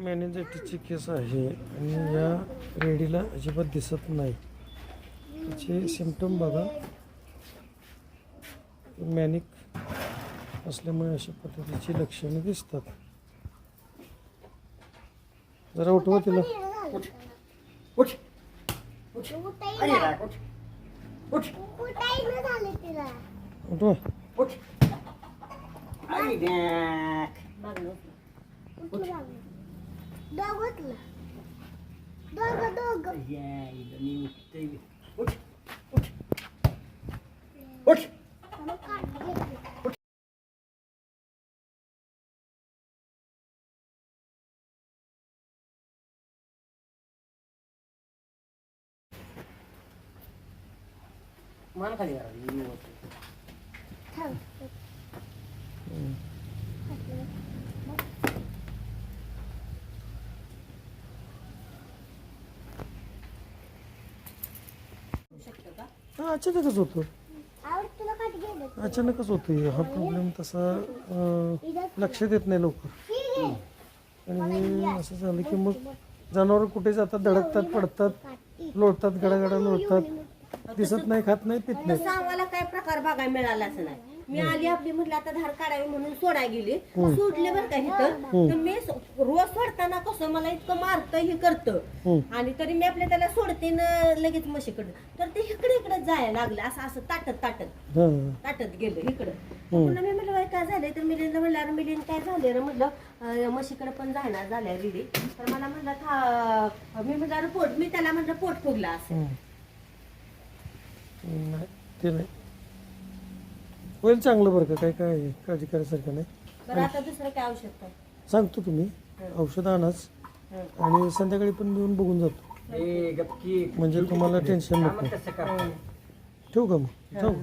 मॅनेजायटीची केस आहे आणि या रेडीला अजिबात दिसत नाही. तिचे सिमटम बघा मॅनिक असल्यामुळे अशा पद्धतीची लक्षणे दिसतात. जरा उठवा तिला. उठ. उठ. उठ. अरे राग, उठ. उठ. कुठाही झाले तिला. उठवा उठ अरे बॅक उठू लागले दोघंतलं दोघं दोघं मी उठतोय. उठ उठ उठ. मान खाली करा, मी उठतो. थांब. हा अचानकच होतो. आवड तुला काढ गेलं? अचानकच होतो हा. प्रॉब्लेम तसा अं, लक्षात येत नाही लवकर. आणि हे असं झालं की मग जनावर कुठे जातात धडकतात पडतात लोळतात गडागडा लोळतात. दिसत नाही खात नाही पित नाही. आम्हाला काय प्रकार बघायला मिळालाच नाही. मी आली आपली म्हटलं आता धार काढावी म्हणून सोडाय गेली. सोडले बरं का इथं. तर मी स- रोज सोडताना कसं मला इतकं मारतं हे करतं. आणि तरी मी आपल्या त्याला सोडते न लगेच म्हशीकडे. तर ते इकडे इकडे जायला लागलं असं असं ताटत ताटत. हां ताटत गेलं इकडं. पुन्हा मी म्हटलं "बाई, काय झालंय? तर मिलिंदला म्हणलं "अरे मिलिंद काय झालंय रे? म्हटलं अं, म्हशीकडे पण जाणार झाल्या रिडी तर मला म्हणलं "था- मी म्हटलं "अरे पोट मी त्याला म्हटलं पोट फुगला असं. नाही ते नाही. होईल चांगलं बरं का? काय काय काळजी करायसारखं नाही. बरं आता दुसरं काय औषध काय सांगतो तुम्ही. औषध आणाच. आणि संध्याकाळी पण येऊन बघून जातो. ए, गपकी. म्हणजे तुम्हाला टेन्शन नको. कसं करता? ठेवू का मग? जाऊ.